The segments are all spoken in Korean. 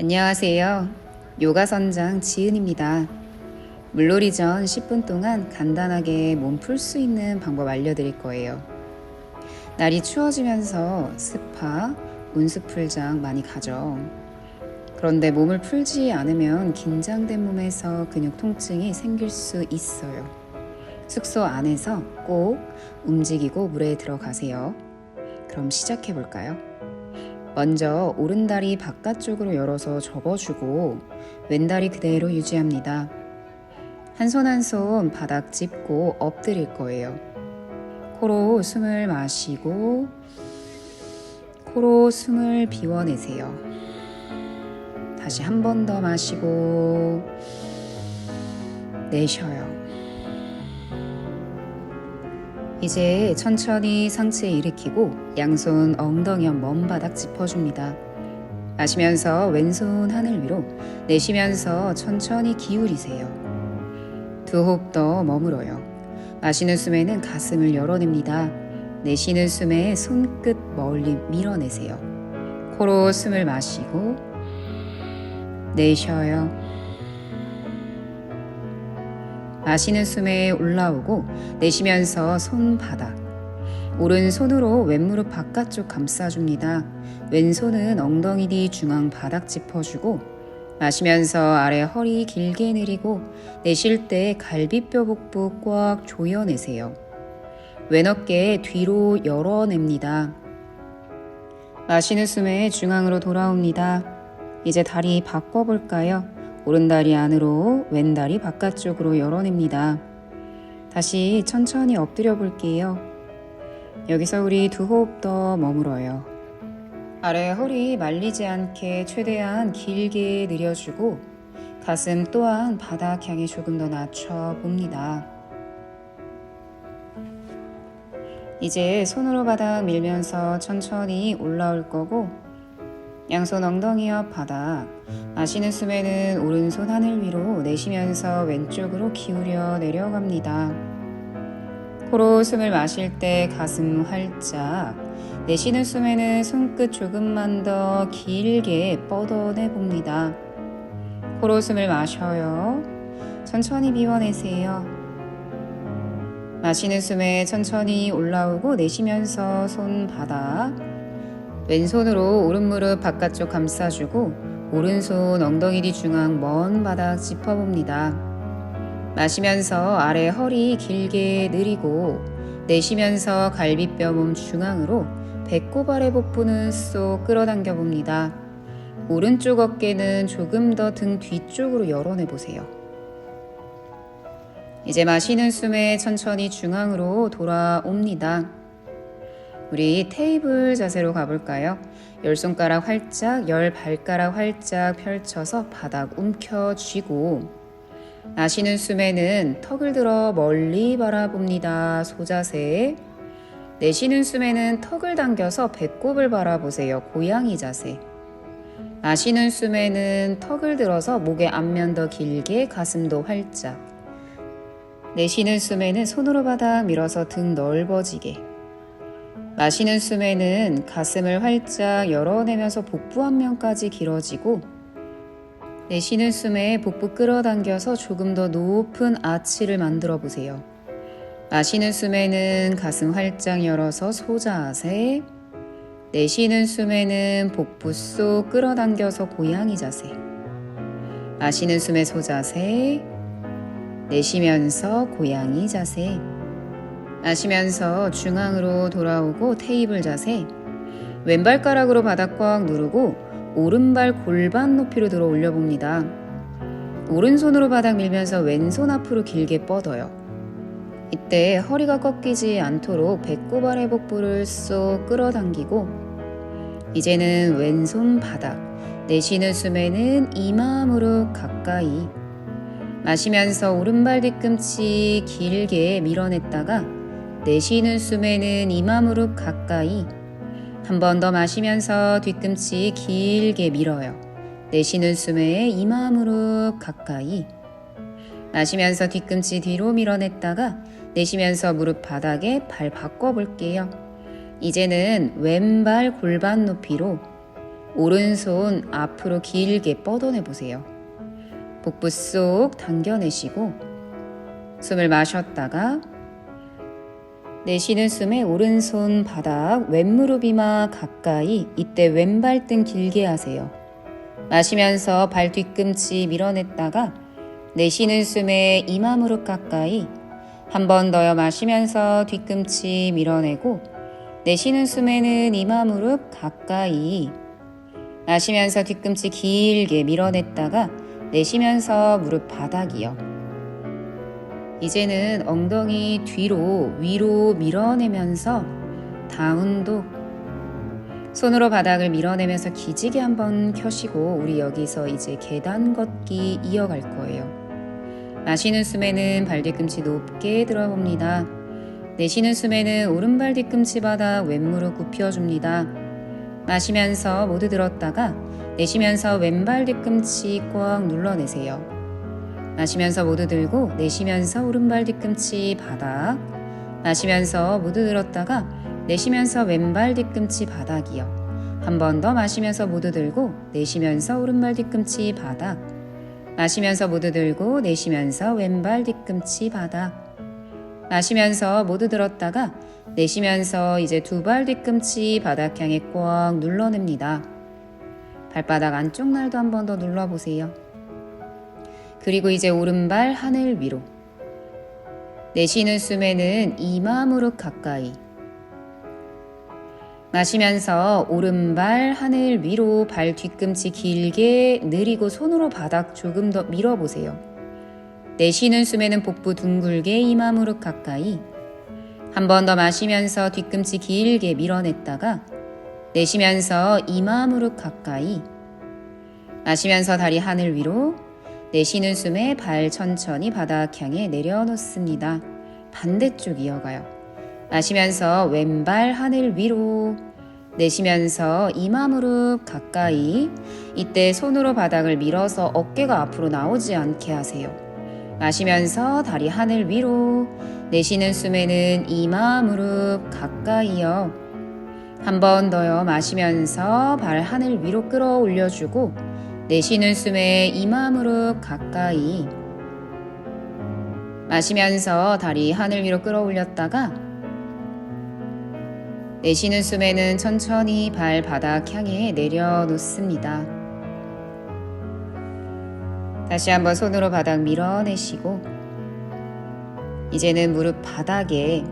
안녕하세요. 요가 선장 지은입니다. 물놀이 전 10분 동안 간단하게 몸 풀 수 있는 방법 알려드릴 거예요. 날이 추워지면서 스파, 온수풀장 많이 가죠. 그런데 몸을 풀지 않으면 긴장된 몸에서 근육 통증이 생길 수 있어요. 숙소 안에서 꼭 움직이고 물에 들어가세요. 그럼 시작해 볼까요? 먼저 오른다리 바깥쪽으로 열어서 접어주고 왼다리 그대로 유지합니다. 한 손 한 손 바닥 짚고 엎드릴 거예요. 코로 숨을 마시고 코로 숨을 비워내세요. 다시 한 번 더 마시고 내쉬어요. 이제 천천히 상체 일으키고 양손 엉덩이 옆 먼바닥 짚어줍니다. 마시면서 왼손 하늘 위로 내쉬면서 천천히 기울이세요. 두 호흡 더 머물어요. 마시는 숨에는 가슴을 열어냅니다. 내쉬는 숨에 손끝 멀리 밀어내세요. 코로 숨을 마시고 내쉬어요. 마시는 숨에 올라오고 내쉬면서 손바닥 오른손으로 왼무릎 바깥쪽 감싸줍니다. 왼손은 엉덩이 뒤 중앙 바닥 짚어주고 마시면서 아래 허리 길게 내리고 내쉴 때 갈비뼈 복부 꽉 조여내세요. 왼 어깨 뒤로 열어냅니다. 마시는 숨에 중앙으로 돌아옵니다. 이제 다리 바꿔볼까요? 오른다리 안으로 왼다리 바깥쪽으로 열어냅니다. 다시 천천히 엎드려 볼게요. 여기서 우리 두 호흡 더 머물어요. 아래 허리 말리지 않게 최대한 길게 늘려주고 가슴 또한 바닥 향해 조금 더 낮춰 봅니다. 이제 손으로 바닥 밀면서 천천히 올라올 거고 양손 엉덩이 옆 바닥 마시는 숨에는 오른손 하늘 위로 내쉬면서 왼쪽으로 기울여 내려갑니다. 코로 숨을 마실 때 가슴 활짝 내쉬는 숨에는 손끝 조금만 더 길게 뻗어내 봅니다. 코로 숨을 마셔요. 천천히 비워내세요. 마시는 숨에 천천히 올라오고 내쉬면서 손바닥 왼손으로 오른무릎 바깥쪽 감싸주고 오른손 엉덩이 뒤 중앙 먼 바닥 짚어봅니다. 마시면서 아래 허리 길게 늘리고 내쉬면서 갈비뼈 몸 중앙으로 배꼽 아래 복부는 쏙 끌어당겨 봅니다. 오른쪽 어깨는 조금 더 등 뒤쪽으로 열어내 보세요. 이제 마시는 숨에 천천히 중앙으로 돌아옵니다. 우리 테이블 자세로 가볼까요? 열 손가락 활짝, 열 발가락 활짝 펼쳐서 바닥 움켜쥐고 마시는 숨에는 턱을 들어 멀리 바라봅니다. 소자세. 내쉬는 숨에는 턱을 당겨서 배꼽을 바라보세요. 고양이 자세. 마시는 숨에는 턱을 들어서 목의 앞면 더 길게 가슴도 활짝. 내쉬는 숨에는 손으로 바닥 밀어서 등 넓어지게. 마시는 숨에는 가슴을 활짝 열어내면서 복부 앞면까지 길어지고 내쉬는 숨에 복부 끌어당겨서 조금 더 높은 아치를 만들어 보세요. 마시는 숨에는 가슴 활짝 열어서 소자세 내쉬는 숨에는 복부 쏙 끌어당겨서 고양이 자세 마시는 숨에 소자세 내쉬면서 고양이 자세 마시면서 중앙으로 돌아오고 테이블 자세 왼발가락으로 바닥 꽉 누르고 오른발 골반 높이로 들어 올려봅니다. 오른손으로 바닥 밀면서 왼손 앞으로 길게 뻗어요. 이때 허리가 꺾이지 않도록 배꼽 아래 복부를 쏙 끌어당기고 이제는 왼손 바닥 내쉬는 숨에는 이마 무릎 가까이 마시면서 오른발 뒤꿈치 길게 밀어냈다가 내쉬는 숨에는 이마 무릎 가까이 한 번 더 마시면서 뒤꿈치 길게 밀어요. 내쉬는 숨에 이마 무릎 가까이 마시면서 뒤꿈치 뒤로 밀어냈다가 내쉬면서 무릎 바닥에 발 바꿔 볼게요. 이제는 왼발 골반 높이로 오른손 앞으로 길게 뻗어내 보세요. 복부 쏙 당겨내시고 숨을 마셨다가 내쉬는 숨에 오른손 바닥 왼무릎 이마 가까이 이때 왼발등 길게 하세요. 마시면서 발 뒤꿈치 밀어냈다가 내쉬는 숨에 이마 무릎 가까이 한 번 더요 마시면서 뒤꿈치 밀어내고 내쉬는 숨에는 이마 무릎 가까이 마시면서 뒤꿈치 길게 밀어냈다가 내쉬면서 무릎 바닥이요. 이제는 엉덩이 뒤로 위로 밀어내면서 다운독 손으로 바닥을 밀어내면서 기지개 한번 켜시고 우리 여기서 이제 계단 걷기 이어갈 거예요. 마시는 숨에는 발 뒤꿈치 높게 들어봅니다. 내쉬는 숨에는 오른발 뒤꿈치 바닥 왼무릎 굽혀줍니다. 마시면서 모두 들었다가 내쉬면서 왼발 뒤꿈치 꽉 눌러내세요. 마시면서 모두 들고 내쉬면서 오른발 뒤꿈치 바닥 마시면서 모두 들었다가 내쉬면서 왼발 뒤꿈치 바닥이요. 한 번 더 마시면서 모두 들고 내쉬면서 오른발 뒤꿈치 바닥 마시면서 모두 들고 내쉬면서 왼발 뒤꿈치 바닥 마시면서 모두 들었다가 내쉬면서 이제 두 발 뒤꿈치 바닥 향해 꽉 눌러냅니다. 발바닥 안쪽 날도 한 번 더 눌러보세요. 그리고 이제 오른발 하늘 위로. 내쉬는 숨에는 이마 무릎 가까이. 마시면서 오른발 하늘 위로 발 뒤꿈치 길게 느리고 손으로 바닥 조금 더 밀어보세요. 내쉬는 숨에는 복부 둥글게 이마 무릎 가까이. 한 번 더 마시면서 뒤꿈치 길게 밀어냈다가 내쉬면서 이마 무릎 가까이. 마시면서 다리 하늘 위로. 내쉬는 숨에 발 천천히 바닥 향해 내려놓습니다. 반대쪽 이어가요. 마시면서 왼발 하늘 위로. 내쉬면서 이마 무릎 가까이. 이때 손으로 바닥을 밀어서 어깨가 앞으로 나오지 않게 하세요. 마시면서 다리 하늘 위로. 내쉬는 숨에는 이마 무릎 가까이요. 한 번 더요. 마시면서 발 하늘 위로 끌어올려주고 내쉬는 숨에 이마 무릎 가까이. 마시면서 다리 하늘 위로 끌어올렸다가 내쉬는 숨에는 천천히 발 바닥 향해 내려놓습니다. 다시 한번 손으로 바닥 밀어내시고 이제는 무릎 바닥에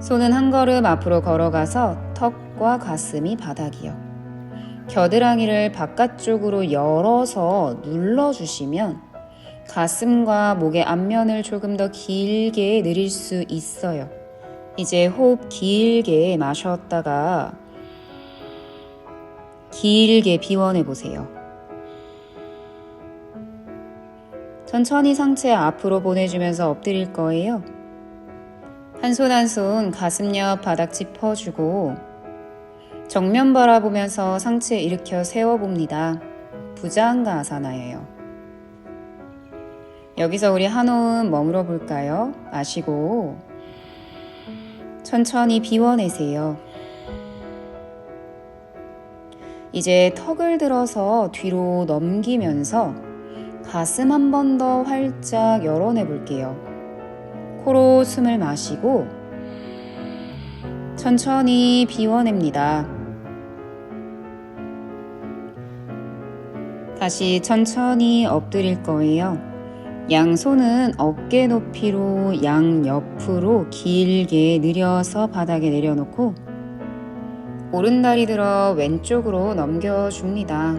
손은 한 걸음 앞으로 걸어가서 턱과 가슴이 바닥이요. 겨드랑이를 바깥쪽으로 열어서 눌러주시면 가슴과 목의 앞면을 조금 더 길게 늘릴 수 있어요. 이제 호흡 길게 마셨다가 길게 비워내 보세요. 천천히 상체 앞으로 보내주면서 엎드릴 거예요. 한 손 한손 가슴 옆 바닥 짚어주고 정면 바라보면서 상체 일으켜 세워봅니다. 부장가 아사나예요. 여기서 우리 한 호흡 머물러 볼까요? 마시고 천천히 비워내세요. 이제 턱을 들어서 뒤로 넘기면서 가슴 한 번 더 활짝 열어내 볼게요. 코로 숨을 마시고 천천히 비워냅니다. 다시 천천히 엎드릴 거예요. 양손은 어깨 높이로 양 옆으로 길게 느려서 바닥에 내려놓고 오른다리 들어 왼쪽으로 넘겨줍니다.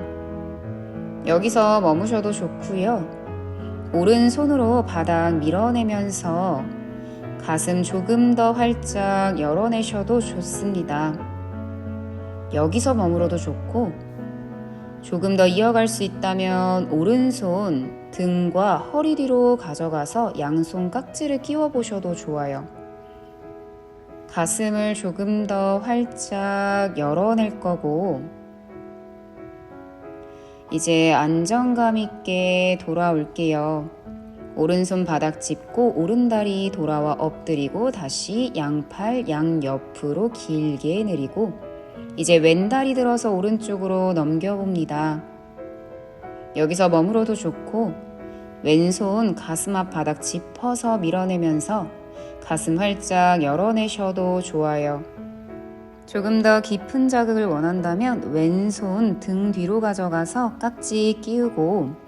여기서 머무셔도 좋고요. 오른손으로 바닥 밀어내면서 가슴 조금 더 활짝 열어내셔도 좋습니다. 여기서 머물어도 좋고 조금 더 이어갈 수 있다면 오른손 등과 허리 뒤로 가져가서 양손 깍지를 끼워 보셔도 좋아요. 가슴을 조금 더 활짝 열어낼 거고 이제 안정감 있게 돌아올게요. 오른손 바닥 짚고 오른다리 돌아와 엎드리고 다시 양팔 양옆으로 길게 내리고 이제 왼다리 들어서 오른쪽으로 넘겨봅니다. 여기서 머물어도 좋고 왼손 가슴 앞 바닥 짚어서 밀어내면서 가슴 활짝 열어내셔도 좋아요. 조금 더 깊은 자극을 원한다면 왼손 등 뒤로 가져가서 깍지 끼우고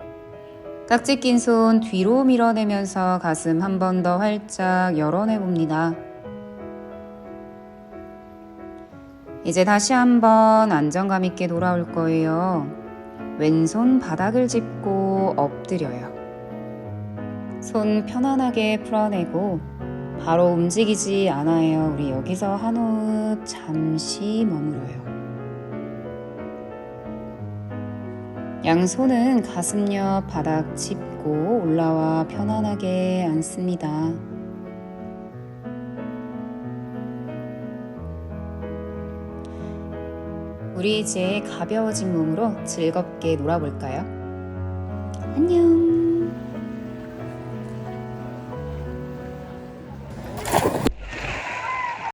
깍지 낀 손 뒤로 밀어내면서 가슴 한 번 더 활짝 열어내 봅니다. 이제 다시 한번 안정감 있게 돌아올 거예요. 왼손 바닥을 짚고 엎드려요. 손 편안하게 풀어내고 바로 움직이지 않아요. 우리 여기서 한 호흡 잠시 머물어요. 양손은 가슴 옆 바닥 짚고 올라와 편안하게 앉습니다. 우리 이제 가벼워진 몸으로 즐겁게 놀아볼까요? 안녕.